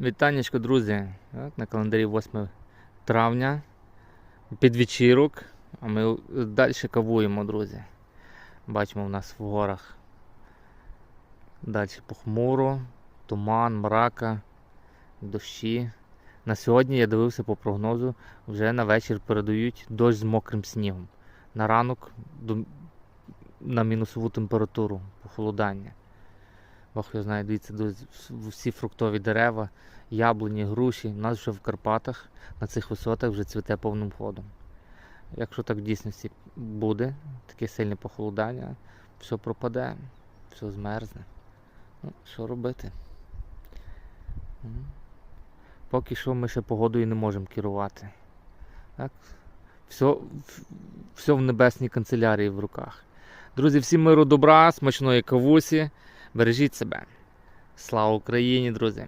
Вітанечко, друзі. На календарі 8 травня. Підвечірок. А ми далі кавуємо, друзі. Бачимо в нас в горах. Далі похмуро, туман, мрака, дощі. На сьогодні я дивився по прогнозу, вже на вечір передають дощ з мокрим снігом. На ранок на мінусову температуру, похолодання. Бог його знає, дивіться, всі фруктові дерева, яблуні, груші. У нас вже в Карпатах на цих висотах вже цвіте повним ходом. Якщо так в дійсності буде, таке сильне похолодання, все пропаде, все змерзне. Ну, що робити? Поки що ми ще погодою не можемо керувати. Так? Все, все в небесній канцелярії в руках. Друзі, всім миру добра, смачної кавусі. Бережіть себе. Слава Україні, друзі!